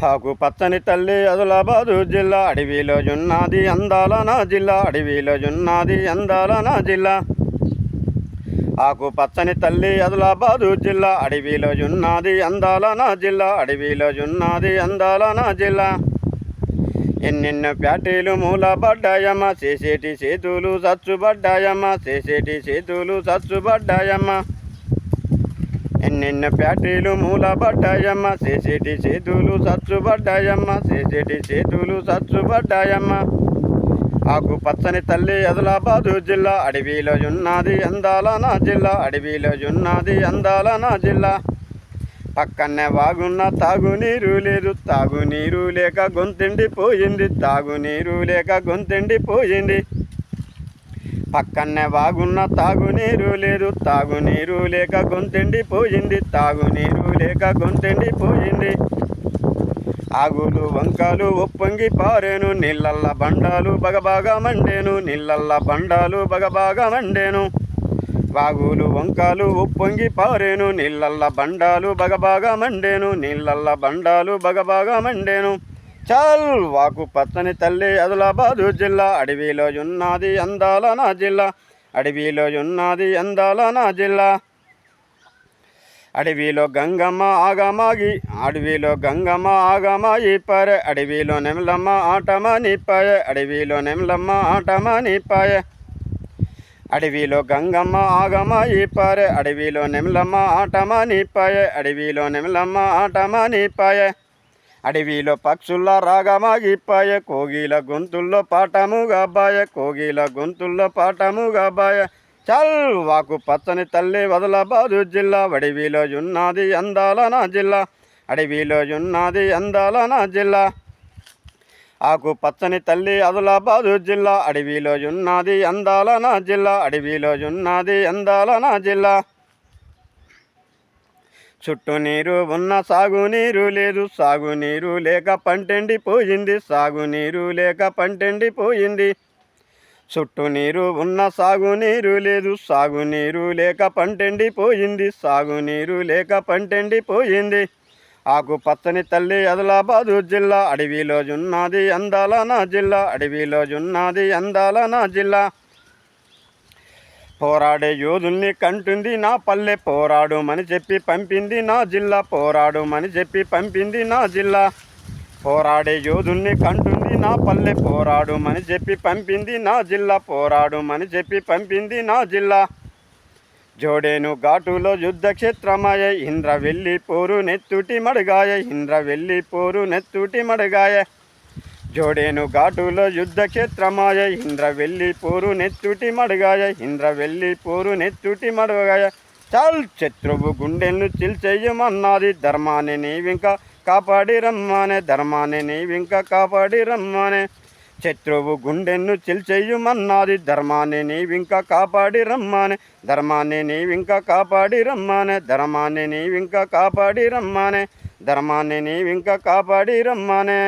ఆకు పచ్చని తల్లి ఆదిలాబాదు జిల్లా. అడవిలో జున్నది అందాల నా జిల్లా. అడవిలో జున్నది అందాల నా జిల్లా. ఆకు పచ్చని తల్లి ఆదిలాబాదు జిల్లా. అడవిలో జున్నది అందాల నా జిల్లా. అడవిలో జున్నది అందాల నా జిల్లా. ఎన్నెన్నో ప్యాటీలు మూలబడ్డాయమ్మ చేసేటి చేతులు చచ్చుబడ్డాయమ్మ. చేసేటి చేతులు చచ్చుబడ్డాయమ్మ. ఎన్నెన్నో ఫ్యాక్టరీలు మూలబడ్డాయమ్మ. చేసేటి చేతులు సచ్చుబడ్డాయమ్మ చేసేటి చేతులు సచ్చుబడ్డాయమ్మ ఆకు పచ్చని తల్లి ఆదిలాబాదు జిల్లా. అడవిలో ఉన్నది అందాల నా జిల్లా. అడవిలో ఉన్నది అందాల నా జిల్లా. పక్కనే వాగున్న తాగునీరు లేదు. తాగునీరు లేక గొంతెండి పోయింది తాగునీరు లేక గొంతెండి పోయింది పక్కనే వాగున్న తాగునీరు లేదు. తాగునీరు లేక గొంతెండి పోయింది తాగునీరు లేక గొంతెండి పోయింది ఆగులు వంకాలు ఒప్పొంగి పారేను. నీళ్ళల్ల బండాలు బగబాగా మండేను. నీళ్ళల్ల బండాలు బగబాగా మండేను. వాగులు వంకాలు ఉప్పొంగి పారేను. నీళ్ళల్ల బండాలు బగబాగా మండేను. నీళ్ళల్ల బండాలు బగబాగా మండేను. చల్ వాకు పచ్చని తల్లి ఆదిలాబాదు జిల్లా అడవిలో ఉన్నది అందాల నా జిల్లా అడవిలో ఉన్నది అందాల నా జిల్లా. అడవిలో గంగమ్మ ఆగమాగి అడవిలో గంగమ్మ ఆగమాయి పరే అడవిలో నెమలమ్మ ఆటమ నిప్పాయే అడవిలో నెమలమ్మ ఆటమ నిప్పాయే అడవిలో గంగమ్మ ఆగమ ఈపారే అడవిలో నెమలమ్మ ఆటమ నీపాయే అడవిలో నెమలమ్మ ఆటమ నీపాయే అడవిలో పక్షుల రాగమాగిపాయ కోగిల గొంతుల్లో పాఠముగా బాయ కోగిల గొంతుల్లో పాఠముగా బాయ చల్ వాకు పచ్చని తల్లి వదలబాదు జిల్లా అడవిలో ఉన్నది అందాల నా జిల్లా అడవిలో ఉన్నది అందాల నా జిల్లా. ఆకు పచ్చని తల్లి ఆదిలాబాదు జిల్లా అడవిలో ఉన్నది అందాల నా జిల్లా అడవిలో ఉన్నది అందాల నా జిల్లా. చుట్టునీరు ఉన్న సాగునీరు లేదు సాగునీరు లేక పంటెండి పోయింది సాగునీరు లేక పంటెండి పోయింది. చుట్టూ నీరు ఉన్న సాగునీరు లేదు సాగునీరు లేక పంటెండి పోయింది సాగునీరు లేక పంటెండి పోయింది. ఆకు పచ్చని తల్లి ఆదిలాబాదు జిల్లా అడవిలో జున్నది అందాల నా జిల్లా అడవిలో జున్నది అందాల నా జిల్లా. పోరాడే యోధుల్ని కంటుంది నా పల్లె పోరాడు అని చెప్పి పంపింది నా జిల్లా పోరాడు అని చెప్పి పంపింది నా జిల్లా. పోరాడే యోధుల్ని కంటుంది నా పల్లె పోరాడు అని చెప్పి పంపింది నా జిల్లా పోరాడు అని చెప్పి పంపింది నా జిల్లా. జోడేను ఘాటులో యుద్ధక్షేత్రమాయ ఇంద్ర వెళ్ళి పోరు నెత్తుటి మడగాయ ఇంద్ర వెళ్ళి పోరు నెత్తుటి మడగాయ. జోడేను ఘాటులో యుద్ధ క్షేత్రమాయ ఇంద్ర వెళ్ళి పోరు నెత్తుటి మడగాయ ఇంద్ర వెళ్ళి పోరు నెత్తుటి మడగాయ. చాల్ శత్రువు గుండెలను చిల్చేయమన్నది ధర్మాన్ని నీవింకా కాపాడి రమ్మానే ధర్మాన్ని నీవింకా కాపాడి రమ్మానే. శత్రువు గుండెను చిల్చేయమన్నది ధర్మాన్ని నీవింకా కాపాడి రమ్మానే ధర్మాన్ని నీవింకా కాపాడి రమ్మానే ధర్మాన్ని నీవింకా కాపాడి రమ్మానే ధర్మాన్ని నీవింకా కాపాడి రమ్మానే.